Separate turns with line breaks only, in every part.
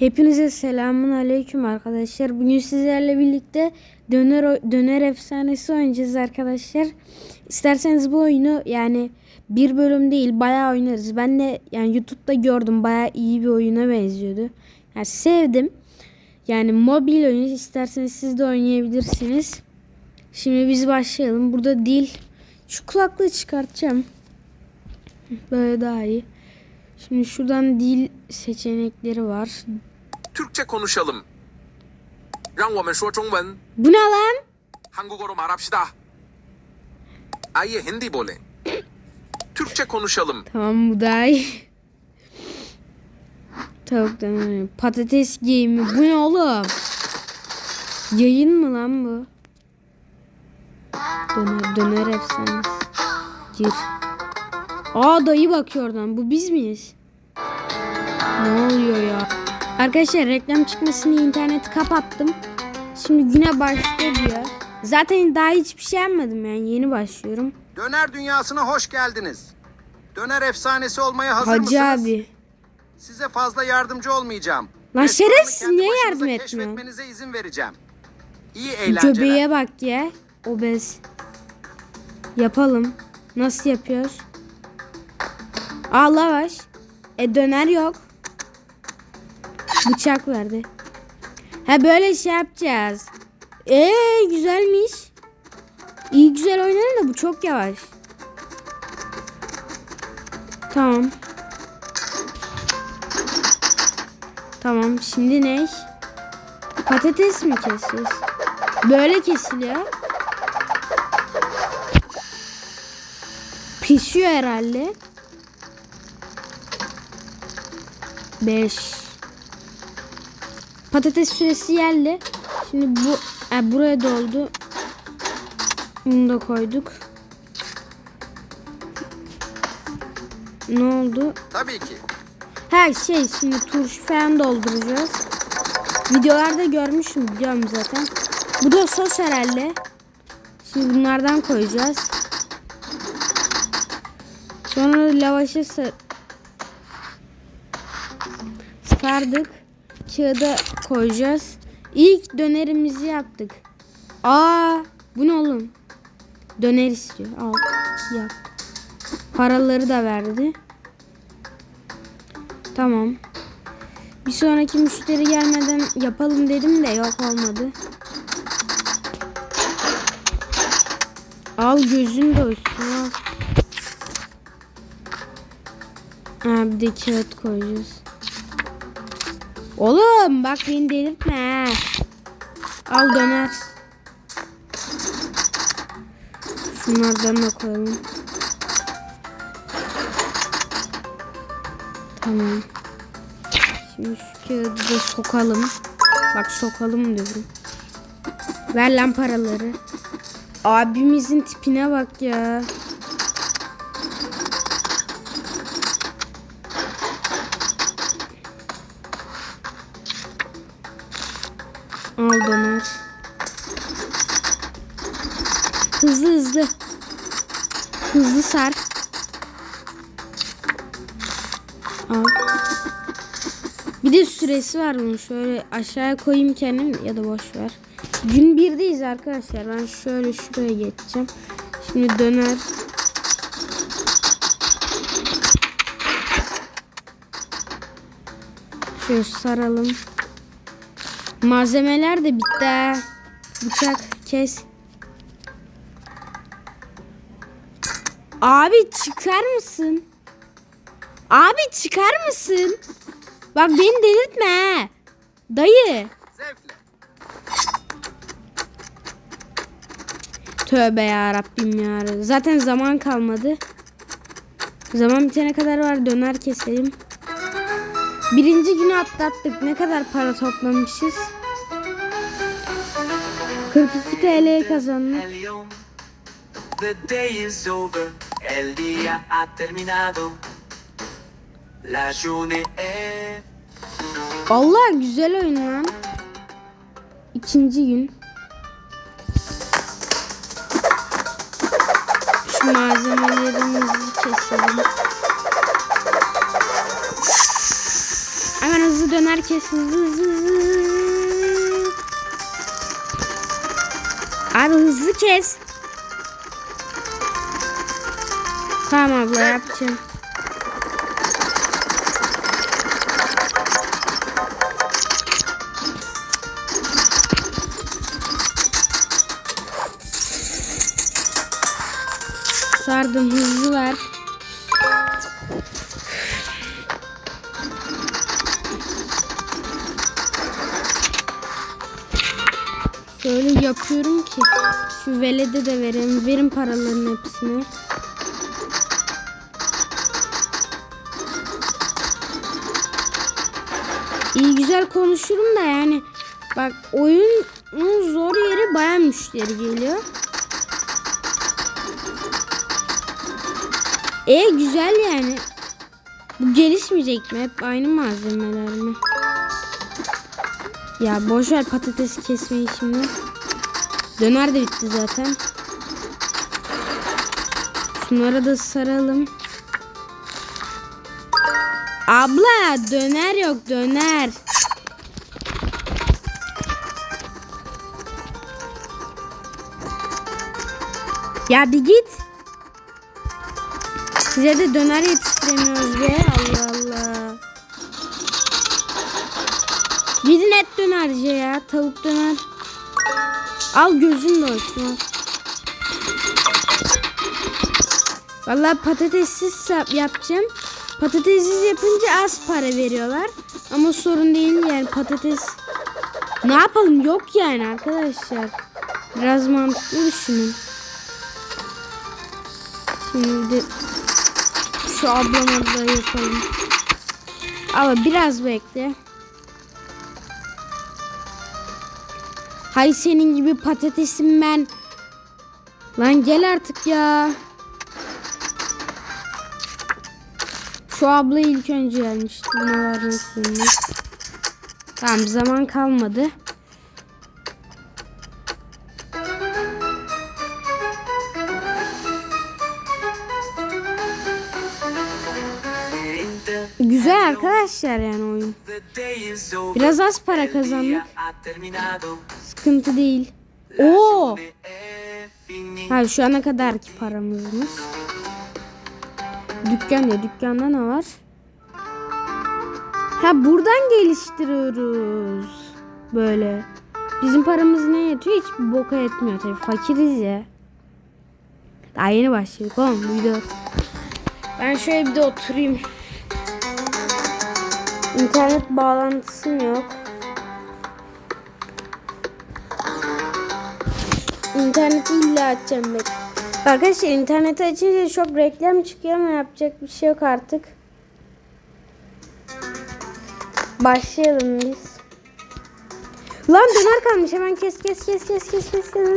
Hepinize selamun aleyküm arkadaşlar. Bugün sizlerle birlikte döner döner efsanesi oynayacağız arkadaşlar. İsterseniz bu oyunu yani bir bölüm değil bayağı oynarız. Ben de yani YouTube'da gördüm bayağı iyi bir oyuna benziyordu. Yani sevdim. Yani mobil oyun isterseniz siz de oynayabilirsiniz. Şimdi biz başlayalım. Burada dil şu kulaklığı çıkartacağım. Böyle daha iyi. Şimdi şuradan dil seçenekleri var.
Türkçe konuşalım.
Bu ne lan?
한국어로 말합시다. 아예 hindi bole. Türkçe konuşalım.
Tamam bu da iyi. Tavuk döneri. Patates giyimi. Bu ne oğlum? Yayın mı lan bu? Döner, döner efsanesi. Gir. Aa dayı bakıyor oradan. Bu biz miyiz? Ne oluyor ya? Arkadaşlar reklam çıkmasını interneti kapattım. Şimdi güne başlıyor diyor. Zaten daha hiçbir şey yapmadım yani yeni başlıyorum.
Döner dünyasına hoş geldiniz. Döner efsanesi olmaya hazır
Hacı
mısınız?
abi.
Size fazla yardımcı olmayacağım.
Lan şerefsiz, niye yardım etmiyorsun?
Keşfetmenize izin vereceğim. İyi eğlenceler.
Göbeğe bak ya. Obez. Yapalım. Nasıl yapıyoruz? Aa lavaş. E döner yok. Bıçak verdi. Ha böyle şey yapacağız. Ee güzelmiş. İyi güzel oynadın da bu çok yavaş. Tamam. Tamam şimdi ne? Patates mi kesiyoruz? Böyle kesiliyor. Pişiyor herhalde. 5 Patates süresi geldi. Şimdi bu e, buraya doldu. Bunu da koyduk. Ne oldu?
Tabii ki.
Her şey şimdi turşu falan dolduracağız. Videolarda görmüşüm biliyorum zaten. Bu da sos herhalde. Şimdi bunlardan koyacağız. Sonra lavaşı sar sardık. Kağıda koyacağız. İlk dönerimizi yaptık. Aa, bu ne oğlum? Döner istiyor. Al, yap. Paraları da verdi. Tamam. Bir sonraki müşteri gelmeden yapalım dedim de yok olmadı. Al gözün de olsun al. Ha bir de kağıt koyacağız. Oğlum bak beni delirtme. Al döner. Şunlardan da koyalım. Tamam. Şimdi şu kağıdı da sokalım. Bak sokalım diyorum. Ver lan paraları. Abimizin tipine bak ya. Al döner. Hızlı hızlı. Hızlı sar. Al. Bir de süresi var bunun. Şöyle aşağıya koyayım kendim ya da boş ver. Gün birdeyiz arkadaşlar. Ben şöyle şuraya geçeceğim. Şimdi döner. Şöyle saralım. Malzemeler de bitti. Bıçak kes. Abi çıkar mısın? Abi çıkar mısın? Bak beni delirtme. Dayı. Tövbe ya Rabbim ya. Zaten zaman kalmadı. Zaman bitene kadar var döner keselim. Birinci günü atlattık. Ne kadar para toplamışız? 42 TL kazandık.
The day is over, el día ha terminado. La journée est
Allah güzel oyun lan. İkinci gün. Şu malzemelerimizi keselim. Hemen hızlı döner kes. Hızlı hızlı. hızlı. Abi hızlı kes. Tamam abla yapacağım. Sardım hızlı yapıyorum ki şu velede de verin. Verin paraların hepsini. İyi güzel konuşurum da yani bak oyunun zor yeri baya müşteri geliyor. E güzel yani. Bu gelişmeyecek mi? Hep aynı malzemeler mi? Ya boş ver patatesi kesmeyi şimdi. Döner de bitti zaten. Şunları da saralım. Abla döner yok döner. Ya bir git. Size de döner yetiştiremiyoruz be. Allah Allah. Gidin et dönerci ya. Tavuk döner. Al gözün de olsun. al. Vallahi patatessiz yap- yapacağım. Patatessiz yapınca az para veriyorlar. Ama sorun değil yani patates. Ne yapalım yok yani arkadaşlar. Biraz mantıklı düşünün. Şimdi şu ablama da yapalım. Ama biraz bekle. Hay senin gibi patatesim ben. Lan gel artık ya. Şu abla ilk önce gelmişti. Şimdi. Tamam zaman kalmadı. Güzel arkadaşlar yani oyun. Biraz az para kazandık. Sıkıntı değil. Oo! Ha şu ana kadarki paramızmış. Dükkan ya dükkanda ne var? Ha buradan geliştiriyoruz. Böyle. Bizim paramız ne yetiyor? Hiç boka etmiyor tabii. Fakiriz ya. Daha yeni başladık oğlum video. Ben şöyle bir de oturayım. İnternet bağlantısım yok. İnterneti illa açacağım ben. Arkadaşlar interneti açınca çok reklam çıkıyor ama yapacak bir şey yok artık. Başlayalım biz. Lan döner kalmış hemen kes kes kes kes kes kes. kes.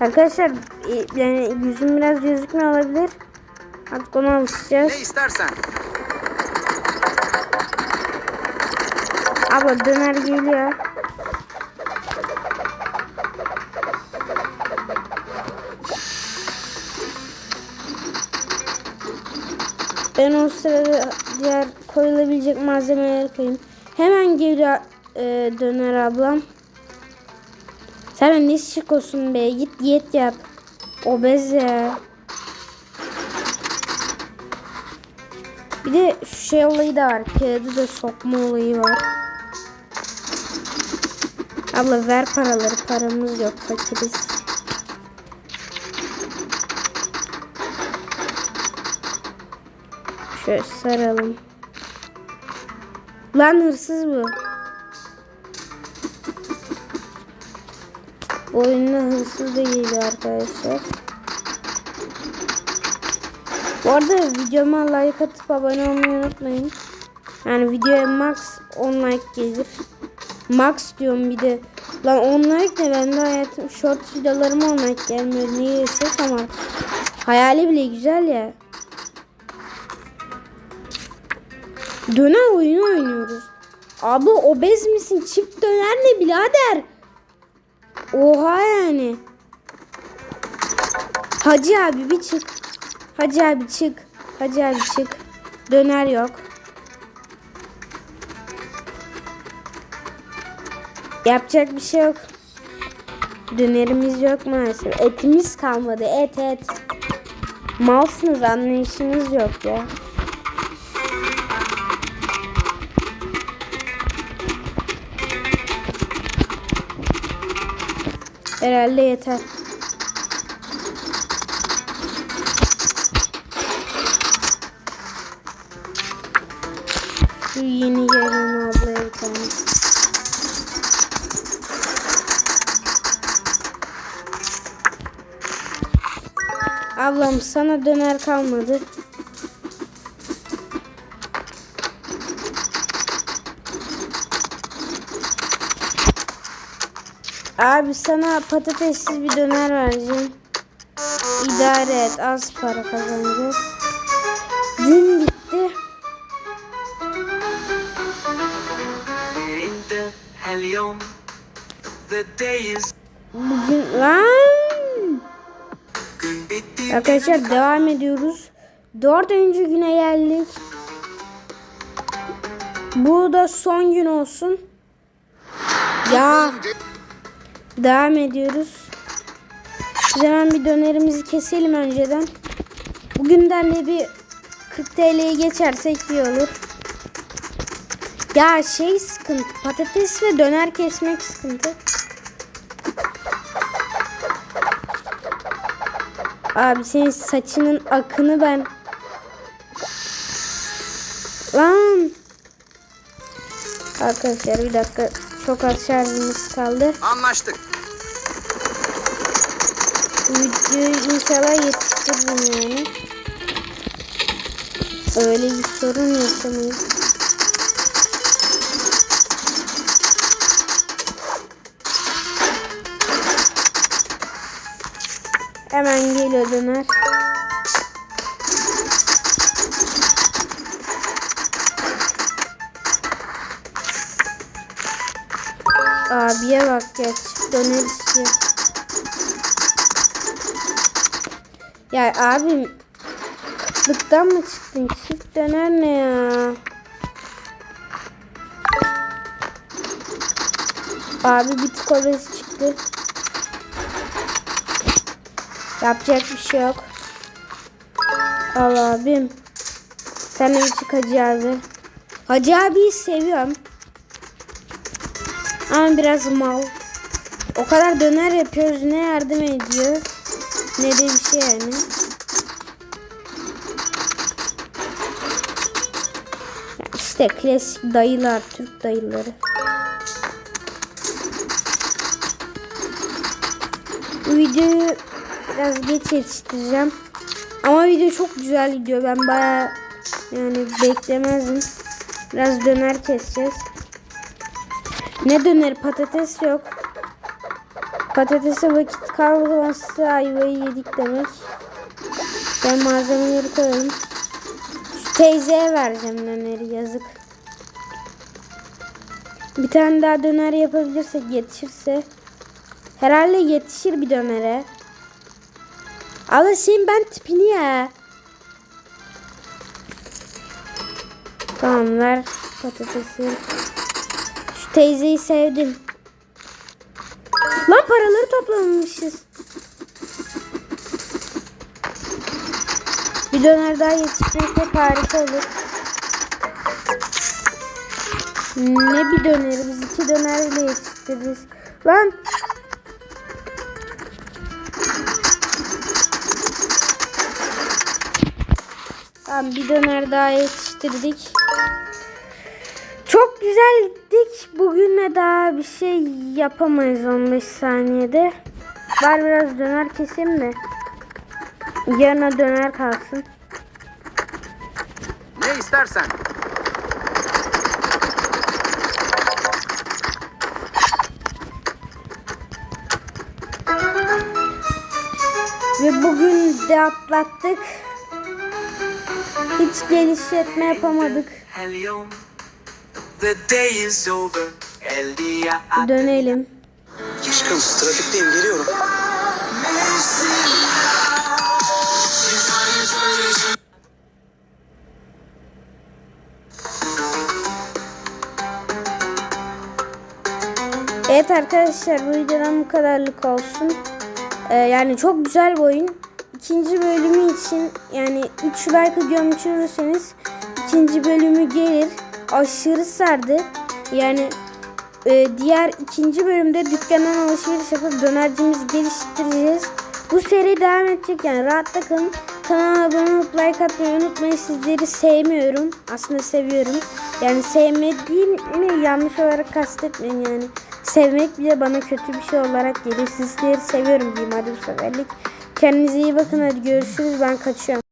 Arkadaşlar e, yani yüzüm biraz gözükmüyor olabilir. Artık ona alışacağız.
Ne istersen.
Abla döner geliyor. Ben o sırada diğer koyulabilecek malzemeleri koyayım. Hemen geliyor e, döner ablam. Sen ne şıkosun be git diyet yap. Obez ya. Bir de şu şey olayı da var. Kağıdı da sokma olayı var. Abla ver paraları. Paramız yok. Fakiriz. Şöyle saralım. Lan hırsız bu. Bu oyunda hırsız geliyor arkadaşlar. Bu arada videoma like atıp abone olmayı unutmayın. Yani videoya max 10 like gelir. Max diyorum bir de. Lan 10 like ne ben hayatım short videolarıma 10 like gelmiyor. Niye ses ama. Hayali bile güzel ya. Döner oyunu oynuyoruz. Abi obez misin? Çift döner ne birader? Oha yani. Hacı abi bir çık. Hacı abi çık. Hacı abi çık. Döner yok. Yapacak bir şey yok. Dönerimiz yok maalesef. Etimiz kalmadı. Et et. Malsınız anlayışınız yok ya. Herhalde yeter. Şu yeni gelen ablaya bir tane. Ablam sana döner kalmadı. Abi sana patatessiz bir döner vereceğim. İdare et az para kazanacağız. Gün bitti. Bugün lan. Arkadaşlar devam ediyoruz. Dördüncü güne geldik. Bu da son gün olsun. Ya Devam ediyoruz. Biz hemen bir dönerimizi keselim önceden. Bugünden de bir 40 TL'ye geçersek iyi olur. Ya şey sıkıntı. Patates ve döner kesmek sıkıntı. Abi senin saçının akını ben... Lan! Arkadaşlar bir dakika. Çok az şarjımız kaldı.
Anlaştık.
Videoyu inşallah yetiştiririm yani. Öyle bir sorun yaşamayız. Hemen geliyor döner. Abiye bak ya döner istiyor. Ya abim kıtlıktan mı çıktın? Çift döner ne ya? Abi bir tık obez çıktı. Yapacak bir şey yok. Al abim. Sen bir çık Hacı abi. Hacı abiyi seviyorum. Ama biraz mal. O kadar döner yapıyoruz ne yardım ediyor. Ne de bir şey yani. Ya işte klasik dayılar, Türk dayıları. Bu videoyu biraz geç yetiştireceğim. Ama video çok güzel gidiyor. Ben baya yani beklemezdim. Biraz döner keseceğiz. Ne döner? Patates yok. Patatese vakit kalmazsa ayvayı yedik demek. Ben malzemeleri koyalım. Şu teyzeye vereceğim döneri yazık. Bir tane daha döner yapabilirsek yetişirse. Herhalde yetişir bir dönere. Senin ben tipini ya. Tamam ver patatesi. Şu teyzeyi sevdim. Lan paraları toplamışız. Bir döner daha yetiştirsek harika olur. Ne bir döneri biz iki döner bile yetiştiririz. Lan Tamam bir döner daha yetiştirdik. Çok güzel gittik. Bugüne daha bir şey yapamayız 15 saniyede. Var biraz döner keseyim de. Yarına döner kalsın.
Ne istersen.
Ve bugün de atlattık. Hiç genişletme yapamadık. Dönelim.
Aşkım trafikteyim geliyorum.
Evet arkadaşlar bu videodan bu kadarlık olsun. Ee, yani çok güzel bir oyun. İkinci bölümü için yani 3 like gömçürürseniz ikinci bölümü gelir. Aşırı sardı. Yani e, diğer ikinci bölümde dükkandan alışveriş yapıp dönercimizi geliştireceğiz. Bu seri devam edecek yani rahatta kalın. Kanala abone olup like atmayı unutmayın. Sizleri sevmiyorum. Aslında seviyorum. Yani sevmediğimi yanlış olarak kastetmeyin yani. Sevmek bile bana kötü bir şey olarak geliyor. Sizleri seviyorum diyeyim hadi bu seferlik. Kendinize iyi bakın hadi görüşürüz ben kaçıyorum.